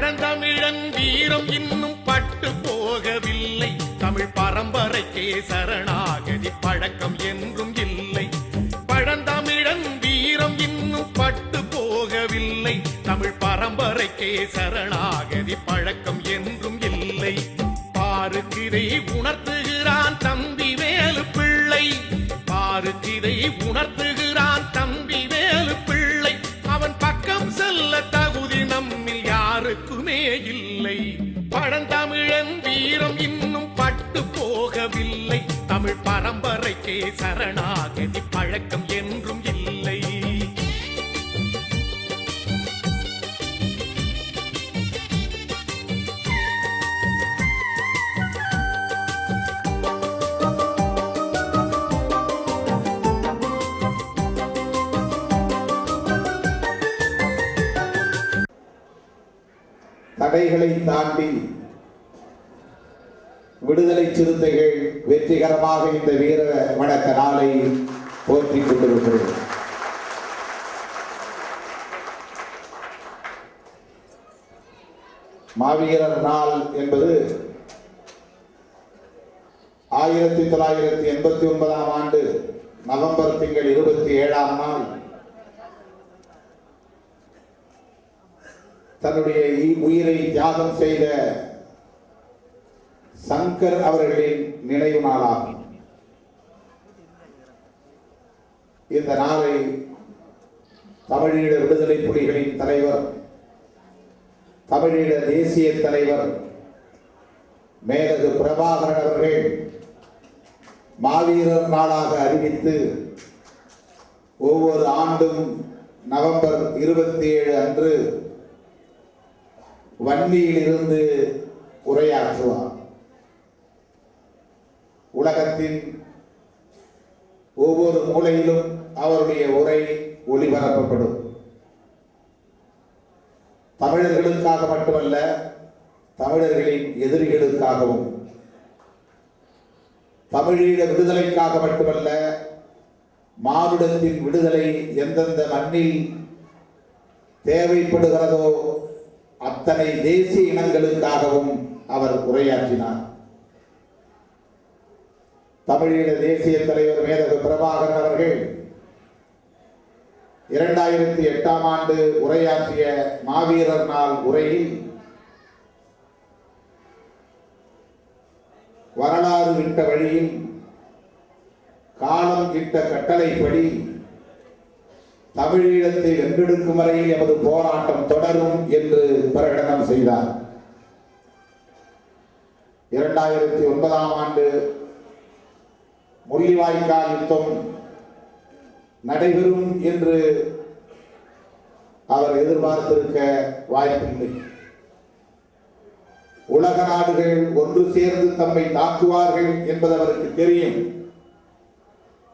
பழந்தமிழன் வீரம் இன்னும் பட்டு போகவில்லை. தமிழ் பரம்பரைக்கே சரணாகதி பழக்கம் என்றும் இல்லை. பழந்தமிழன் வீரம் இன்னும் பட்டு போகவில்லை. தமிழ் பரம்பரைக்கே சரணாகதி பழக்கம் என்றும் இல்லை. பாருக்கிதை உணர்த்துகிறான் தம்பி வேலு பிள்ளை பாருக்கிதை உணர்த்துகிறான் சரணாகதி பழக்கம் என்றும் இல்லை. தடைகளை தாண்டி விடுதலை சிறுத்தைகள் வெற்றிகரமாக இந்த வீர வணக்க நாளை போற்றிக் கொண்டிருக்கிறது மாவீரர் நாள் என்பது ஆயிரத்தி தொள்ளாயிரத்தி எண்பத்தி ஒன்பதாம் ஆண்டு நவம்பர் திங்கள் இருபத்தி ஏழாம் நாள் தன்னுடைய உயிரை தியாகம் செய்த சங்கர் அவர்களின் நினைவு நாளாகும் இந்த நாளை தமிழீழ விடுதலை புலிகளின் தலைவர் தமிழீழ தேசிய தலைவர் மேலது பிரபாகரன் அவர்கள் மாவீரர் நாளாக அறிவித்து ஒவ்வொரு ஆண்டும் நவம்பர் இருபத்தி ஏழு அன்று வன்னியிலிருந்து உரையாற்றுவார். ஒவ்வொரு மூலையிலும் அவருடைய உரை ஒளிபரப்பப்படும். தமிழர்களுக்காக மட்டுமல்ல தமிழர்களின் எதிரிகளுக்காகவும் தமிழீழ விடுதலைக்காக மட்டுமல்ல மானுடத்தின் விடுதலை எந்தெந்த மண்ணில் தேவைப்படுகிறதோ அத்தனை தேசிய இனங்களுக்காகவும் அவர் உரையாற்றினார். தமிழீழ தேசிய தலைவர் மேதகு பிரபாகரன் அவர்கள் இரண்டாயிரத்தி எட்டாம் ஆண்டு உரையாற்றிய மாவீரர் நாள் உரையில் வரலாறு விட்ட வழியில் காலம் இட்ட கட்டளைப்படி தமிழீழத்தை வென்றெடுக்கும் வரையில் எமது போராட்டம் தொடரும் என்று பிரகடனம் செய்தார். இரண்டாயிரத்தி ஒன்பதாம் ஆண்டு முள்ளிவாய்க்கால் யுத்தம் நடைபெறும் என்று அவர் எதிர்பார்த்திருக்க வாய்ப்பில்லை. உலக நாடுகள் ஒன்று சேர்ந்து தம்மை தாக்குவார்கள் என்பது அவருக்கு தெரியும்.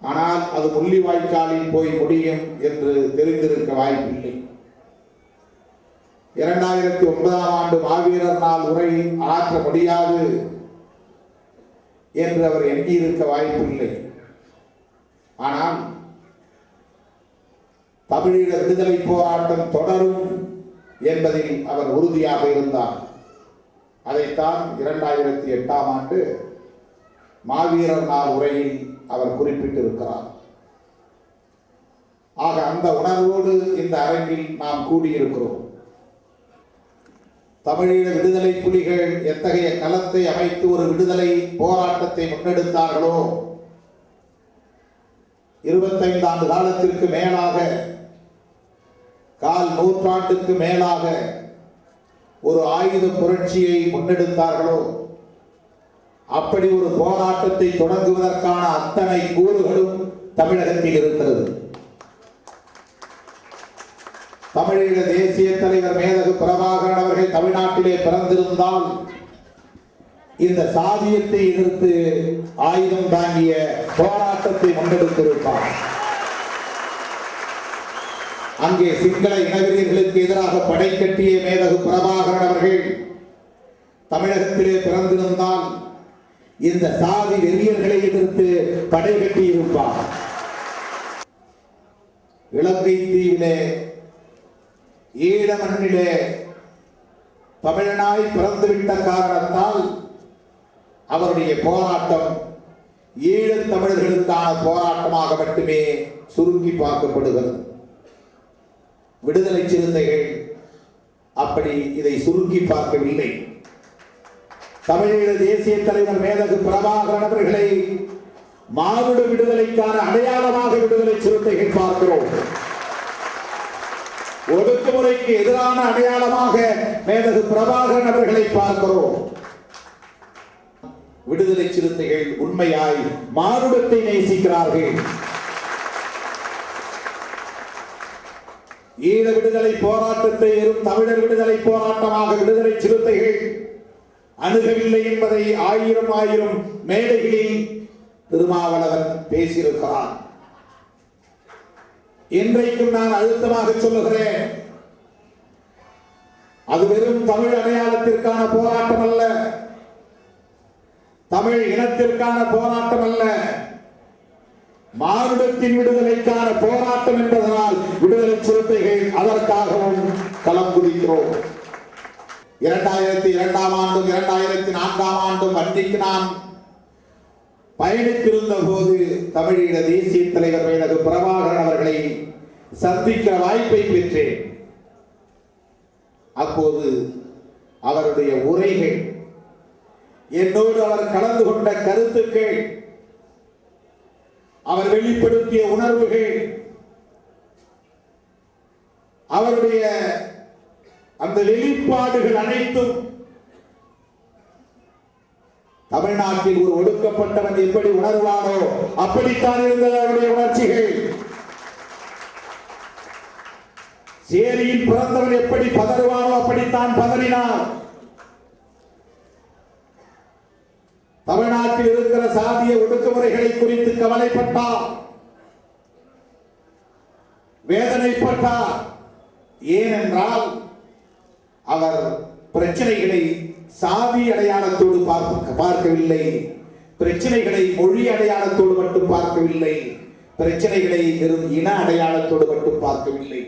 ஆனால் அது முள்ளிவாய்க்காலில் போய் முடியும் என்று தெரிந்திருக்க வாய்ப்பில்லை. இரண்டாயிரத்தி ஒன்பதாம் ஆண்டு மாவீரர் நாள் உரை ஆற்ற முடியாது. என்று அவர் எண்ணியிருக்க வாய்ப்பில்லை. ஆனால் தமிழீழ விடுதலை போராட்டம் தொடரும் என்பதில் அவர் உறுதியாக இருந்தார். அதைத்தான் இரண்டாயிரத்தி எட்டாம் ஆண்டு மாவீரர் நாள் உரையில் அவர் குறிப்பிட்டிருக்கிறார். ஆக அந்த உணர்வோடு இந்த அரங்கில் நாம் கூடியிருக்கிறோம். தமிழீழ விடுதலை புலிகள் எத்தகைய களத்தை அமைத்து ஒரு விடுதலை போராட்டத்தை முன்னெடுத்தார்களோ? இருபத்தைந்து ஆண்டு காலத்திற்கு மேலாக கால் நூற்றாண்டுக்கு மேலாக ஒரு ஆயுத புரட்சியை முன்னெடுத்தார்களோ? அப்படி ஒரு போராட்டத்தை தொடங்குவதற்கான அத்தனை கூறுகளும் தமிழகத்தில் இருக்கிறது. தமிழீழ தேசிய தலைவர் மேதகு பிரபாகரன் அவர்கள் தமிழ்நாட்டிலே பிறந்திருந்தால் இந்த சாதியத்தை எதிர்த்து ஆயுதம் தாங்கிய போராட்டத்தை முன்னெடுத்திருப்பார். அங்கே சிங்கள இனவெறியர்களுக்கு எதிராக படை கட்டிய மேதகு பிரபாகரன் அவர்கள் தமிழகத்திலே பிறந்திருந்தால் இந்த சாதி வெறியர்களை எதிர்த்து படை கட்டியிருப்பார். இலங்கை தீவிலே ஈழ மண்ணிலே தமிழனாய் பிறந்துவிட்ட காரணத்தால் அவருடைய போராட்டம் ஈழத் தமிழர்களுக்கான போராட்டமாக மட்டுமே சுருக்கி பார்க்கப்படுகிறது. விடுதலை சிறுத்தைகள் அப்படி இதை சுருக்கி பார்க்கவில்லை. தமிழீழ தேசிய தலைவர் மேதகு பிரபாகரன் அவர்களை மானுட விடுதலைக்கான அடையாளமாக விடுதலை சிறுத்தைகள் பார்க்கிறோம் முறைக்கு எதிரான அடையாளமாக மேதகு பிரபாகரன் அவர்களை பார்க்கிறோம். விடுதலை சிறுத்தைகள் உண்மையாய் மானுடத்தை நேசிக்கிறார்கள். ஈழ விடுதலை போராட்டத்தை வெறும் தமிழர் விடுதலை போராட்டமாக விடுதலை சிறுத்தைகள் அணுகவில்லை என்பதை ஆயிரம் ஆயிரம் மேடைகளில் திருமாவளவன் பேசியிருக்கிறான். இன்றைக்கும் நான் அழுத்தமாக சொல்லுகிறேன். அது வெறும் தமிழ் அடையாளத்திற்கான போராட்டம் அல்ல தமிழ் இனத்திற்கான போராட்டம் அல்ல மானுடத்தின் விடுதலைக்கான போராட்டம் என்பதனால் விடுதலை சிறுத்தைகள் அதற்காகவும் களம் குதிக்கிறோம். இரண்டாயிரத்தி இரண்டாம் ஆண்டும் இரண்டாயிரத்தி நான்காம் ஆண்டும் வண்டிக்கு நான் பயணித்திருந்த போது தமிழீழ தேசிய தலைவர் மேலகு பிரபாகரன் அவர்களை சந்திக்கிற வாய்ப்பை பெற்றேன். அப்போது அவருடைய உரைகள் என்னோடு அவர் கலந்து கொண்ட கருத்துக்கள் அவர் வெளிப்படுத்திய உணர்வுகள் அவருடைய அந்த வெளிப்பாடுகள் அனைத்தும் தமிழ்நாட்டில் ஒரு ஒடுக்கப்பட்டவன் எப்படி உணர்வானோ அப்படித்தான் இருந்தது அவருடைய உணர்ச்சிகள். சேரியில் பிறந்தவன் எப்படி பதறுவானோ அப்படித்தான் பதறினான். தமிழ்நாட்டில் இருக்கிற சாதிய ஒடுக்குமுறைகளை குறித்து கவலைப்பட்டார் வேதனைப்பட்டார். ஏனென்றால் அவர் பிரச்சனைகளை சாதி அடையாளத்தோடு பார்க்க பார்க்கவில்லை. பிரச்சனைகளை மொழி அடையாளத்தோடு மட்டும் பார்க்கவில்லை. பிரச்சனைகளை வெறும் இன அடையாளத்தோடு மட்டும் பார்க்கவில்லை.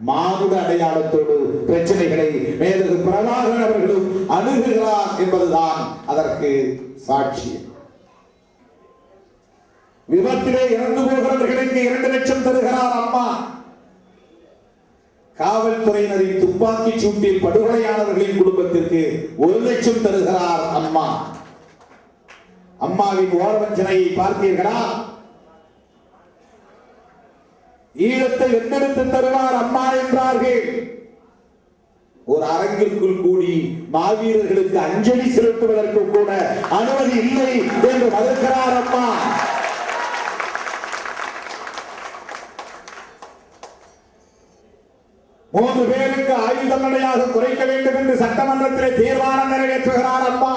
மானுட அடையாளத்தோடு பிரச்சனைகளை மேலது பிரபாகரன் அவர்களும் அணுகுகிறார் என்பதுதான் அதற்கு சாட்சி. விபத்திலே இறந்து போகிறவர்களுக்கு இரண்டு லட்சம் தருகிறார் அம்மா. காவல்துறையினரின் துப்பாக்கி சூட்டில் படுகொலையானவர்களின் குடும்பத்திற்கு ஒரு லட்சம் தருகிறார் அம்மா. அம்மாவின் ஓரவஞ்சனையை பார்த்தீர்களா? ஈழத்தை எந்தெடுத்து தருவார் அம்மா என்றார்கள். ஒரு அரங்கிற்குள் கூடி மாவீரர்களுக்கு அஞ்சலி செலுத்துவதற்கு கூட அனுமதி இல்லை என்று மறுக்கிறார் அம்மா. மூன்று பேருக்கு ஆயுள் குறைக்க வேண்டும் என்று சட்டமன்றத்திலே தீர்மானம் நிறைவேற்றுகிறார் அம்மா.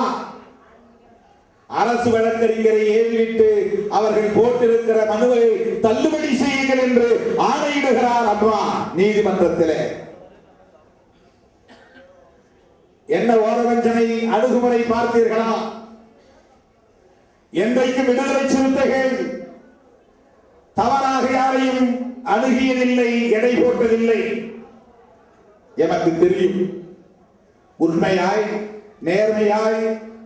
அரசு வழக்கறிஞரை ஏறிவிட்டு அவர்கள் போட்டிருக்கிற மனுவை தள்ளுபடி செய்யுங்கள் என்று ஆணையிடுகிறார் அம்மா நீதிமன்றத்திலே. என்ன ஓரவஞ்சனை அணுகுமுறை பார்த்தீர்களா? என்றைக்கு விடுதலை சிறுத்தைகள் தவறாக யாரையும் அணுகியதில்லை எடை போட்டதில்லை? எனக்கு தெரியும். உண்மையாய் நேர்மையாய்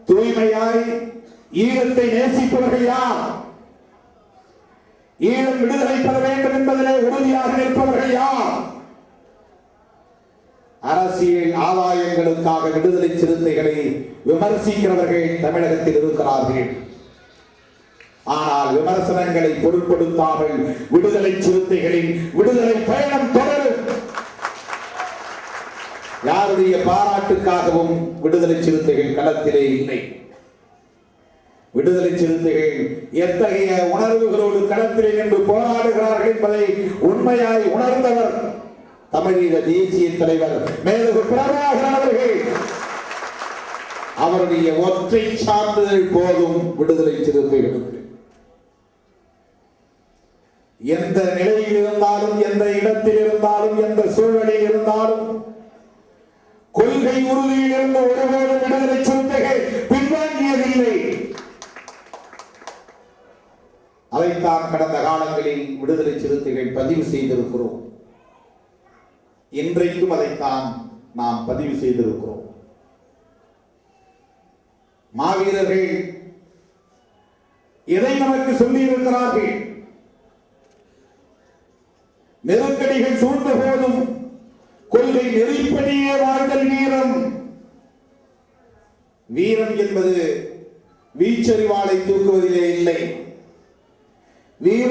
தூய்மையாய் ஈழத்தை நேசிப்பவர்கள் யார்? ஈழம் விடுதலை பெற வேண்டும் என்பதிலே உறுதியாக நிற்பவர்கள் யார்? அரசியல் ஆதாயங்களுக்காக விடுதலை சிறுத்தைகளை விமர்சிக்கிறவர்கள் தமிழகத்தில் இருக்கிறார்கள். ஆனால் விமர்சனங்களை பொருட்படுத்தாமல் விடுதலை சிறுத்தைகளின் விடுதலை பயணம் தொடரும். யாருடைய பாராட்டுக்காகவும் விடுதலை சிறுத்தைகள் களத்திலே இல்லை. விடுதலை சிறுத்தைகள் எத்தகைய உணர்வுகளோடு களத்திலே நின்று போராடுகிறார்கள் என்பதை உண்மையாய் உணர்ந்தவர் தமிழீழ தேசிய தலைவர் மேலகு பிரபாகரன் அவர்கள். அவருடைய ஒற்றை சான்றிதழ் போதும் விடுதலை சிறுத்தைகளுக்கு. எந்த நிலையில் இருந்தாலும் எந்த இடத்தில் இருந்தாலும் எந்த சூழ்நிலையில் இருந்தாலும் கொள்கை உறுதியில் இருந்த ஒருபோதும் விடுதலை சிறுத்தைகள் பின்வாங்கியதில்லை அதைத்தான் கடந்த காலங்களில் விடுதலை சிறுத்தைகள் பதிவு செய்திருக்கிறோம். இன்றைக்கும் அதைத்தான் நாம் பதிவு செய்திருக்கிறோம். மாவீரர்கள் எதை நமக்கு சொல்லியிருக்கிறார்கள். நெருக்கடிகள் சூழ்ந்த போதும் கொள்கை நெறிப்படியே வாழ்தல் வீரம். வீரம் என்பது வீச்சறிவாளை தூக்குவதிலே இல்லை.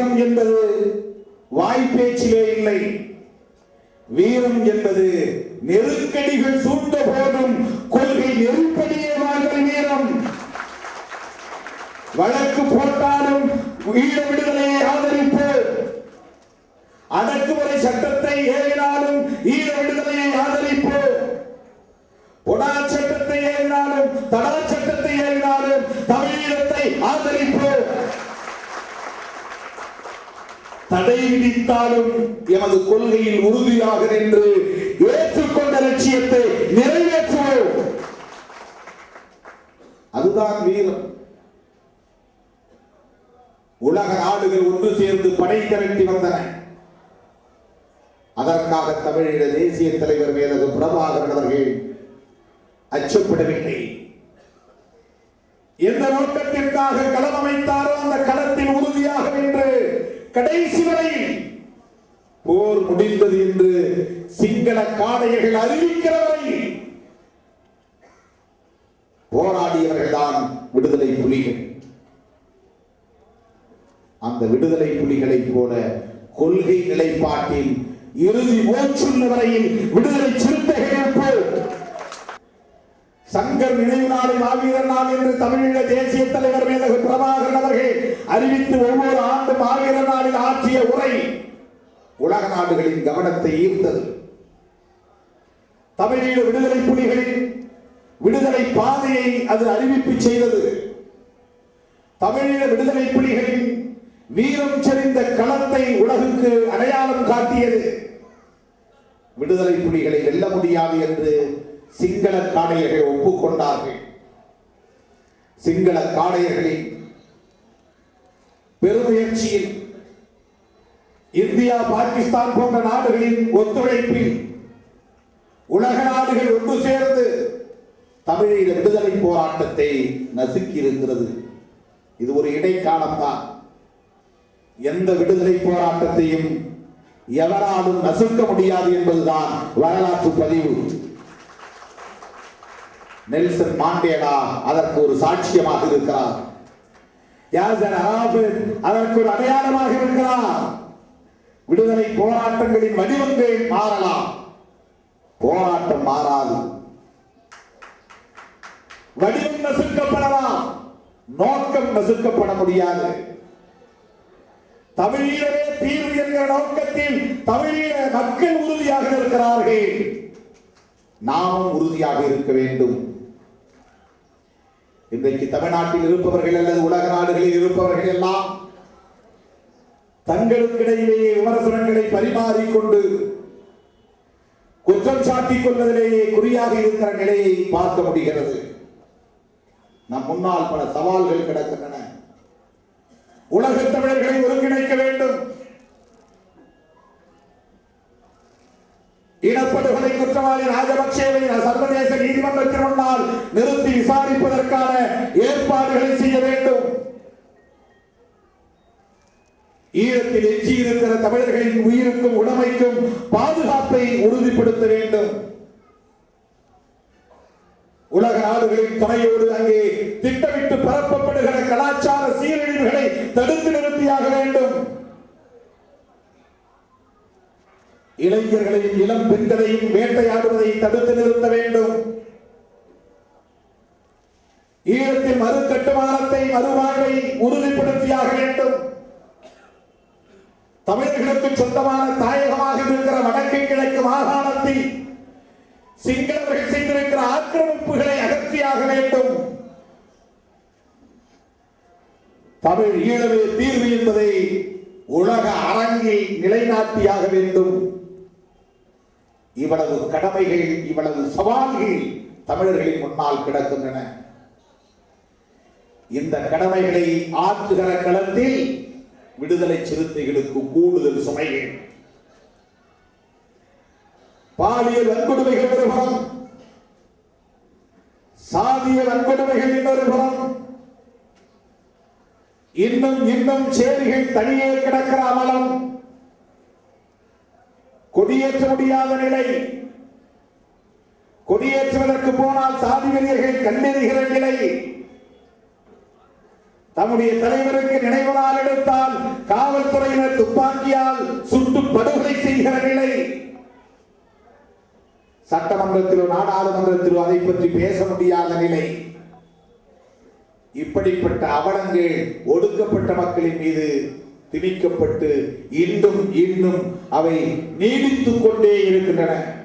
வீரம் என்பது வாய்ப்பேச்சிலே இல்லை. வீரம் என்பது நெருக்கடிகள் சூட்ட போதும் கொள்கை நெருக்கடியே வாழ்தல் வீரம். வழக்கு போட்டாலும் ஈழ விடுதலையை ஆதரிப்பு. அடக்குமுறை சட்டத்தை ஏறினாலும் ஈழ விடுதலையை ஆதரிப்பு. பொடா சட்டத்தை ஏறினாலும் தடா சட்டத்தை ஏறினாலும் தமிழீழத்தை ஆதரிப்போம் தடை விதித்தாலும் எமது கொள்கையில் உறுதியாக நின்று ஏற்றுக்கொண்ட லட்சியத்தை நிறைவேற்றுவோம். அதுதான் வீரம். உலக நாடுகள் ஒன்று சேர்ந்து படை திரட்டி வந்தன. அதற்காக தமிழீழ தேசிய தலைவர் மேலது பிரபாகரன் அவர்கள் அச்சப்படவில்லை. எந்த நோக்கத்திற்காக களம் கடைசி வரையில் போர் முடிந்தது என்று சிங்கள காடையர்கள் அறிவிக்கிற வரையில் போராடியவர்கள்தான் விடுதலை புலிகள். அந்த விடுதலை புலிகளைப் போல கொள்கை நிலைப்பாட்டில் இறுதி மூச்சுள்ள வரையில் விடுதலை சிறுத்தைகள் போல். சங்கர் நினைவு நாளை மாவீரர் நாள் என்று தமிழீழ தேசிய தலைவர் மேதகு பிரபாகரன் அறிவித்து ஒவ்வொரு ஆண்டும் மாவீரர் நாளில் ஆற்றிய உரை உலக நாடுகளின் கவனத்தை ஈர்த்தது. தமிழீழ விடுதலை புலிகளின் விடுதலை பாதையை அது அறிவிப்பு செய்தது. தமிழீழ விடுதலை புலிகளின் வீரம் செறிந்த களத்தை உலகுக்கு அடையாளம் காட்டியது. விடுதலை புலிகளை வெல்ல முடியாது என்று சிங்கள காடையர்கள் ஒப்புக்கொண்டார்கள். சிங்கள காடையர்களின் பெருமுயற்சியில் இந்தியா பாகிஸ்தான் போன்ற நாடுகளின் ஒத்துழைப்பில் உலக நாடுகள் ஒன்று சேர்ந்து தமிழீழ விடுதலை போராட்டத்தை நசுக்கி இருக்கிறது இது ஒரு இடைக்காலம் தான் எந்த விடுதலை போராட்டத்தையும் எவராலும் நசுக்க முடியாது என்பதுதான் வரலாற்று பதிவு. நெல்சன் மாண்டேலா அதற்கு ஒரு சாட்சியமாக இருக்கிறார். யாசர் அராபத் அதற்கு ஒரு அடையாளமாக இருக்கிறார். விடுதலை போராட்டங்களின் வடிவங்கள் மாறலாம். போராட்டம் மாறாது. வடிவம் நசுக்கப்படலாம். நோக்கம் நசுக்கப்பட முடியாது. தமிழீழவே தீர்வு என்கிற நோக்கத்தில் தமிழீழ மக்கள் உறுதியாக இருக்கிறார்கள். நாமும் உறுதியாக இருக்க வேண்டும். இன்றைக்கு தமிழ்நாட்டில் இருப்பவர்கள் அல்லது உலக நாடுகளில் இருப்பவர்கள் எல்லாம் தங்களுக்கிடையிலேயே விமர்சனங்களை பரிமாறிக்கொண்டு குற்றம் சாட்டிக் கொள்வதிலேயே குறியாக இருக்கிற நிலையை பார்க்க முடிகிறது. நம் முன்னால் பல சவால்கள் கிடக்கின்றன. உலக தமிழர்களை ஒருங்கிணைக்க வேண்டும். இனப்படுகொலை குற்றவாளி ராஜபக்சேவை சர்வதேச நீதிமன்றத்தின் முன்னால் நிறுத்தி விசாரிப்பதற்கான ஏற்பாடுகளை செய்ய வேண்டும். ஈழத்தில் எஞ்சியிருக்கிற தமிழர்களின் உயிருக்கும் உடமைக்கும் பாதுகாப்பை உறுதிப்படுத்த வேண்டும். உலக நாடுகளின் துணையோடு அங்கே திட்டமிட்டு பரப்பப்படுகிற கலாச்சார சீரழிவுகளை தடுத்து நிறுத்தியாக வேண்டும். இளைஞர்களையும் இளம் பெண்களையும் வேட்டையாடுவதை தடுத்து நிறுத்த வேண்டும். ஈழத்தின் மறு கட்டுமானத்தை மறுவாழ்வை உறுதிப்படுத்தியாக வேண்டும். தமிழர்களுக்கு சொந்தமான தாயகமாக இருக்கிற வடக்கு கிழக்கு மாகாணத்தில் சிங்களவர்கள் செய்திருக்கிற ஆக்கிரமிப்புகளை அகற்றியாக வேண்டும். தமிழ் ஈழவே தீர்வு என்பதை உலக அரங்கில் நிலைநாட்டியாக வேண்டும். இவ்வளவு கடமைகள் இவ்வளவு சவால்கள் தமிழர்களின் முன்னால் கிடக்கின்றன. இந்த கடமைகளை ஆற்றுகிற களத்தில் விடுதலை சிறுத்தைகளுக்கு கூடுதல் சுமைகள். பாலியல் வன்கொடுமைகள் நிறுவனம் சாதிய வன்கொடுமைகள் நிறுவனம் இன்னும் இன்னும் சேரிகள் தனியே கிடக்கிற அமலம். கொடியேற்ற முடியாத நிலை. கொடியேற்றுவதற்கு போனால் சாதி வெறியர்கள் கல்லெறிகிற நிலை. தம்முடைய தலைவருக்கு நினைவு நாள் எடுத்தால் காவல்துறையினர் துப்பாக்கியால் சுட்டு படுகொலை செய்கிற நிலை. சட்டமன்றத்திலோ நாடாளுமன்றத்திலோ அதை பற்றி பேச முடியாத நிலை. இப்படிப்பட்ட அவலங்கள் ஒடுக்கப்பட்ட மக்களின் மீது திணிக்கப்பட்டு இன்னும் இன்னும் அவை நீடித்துக் கொண்டே இருக்கின்றன.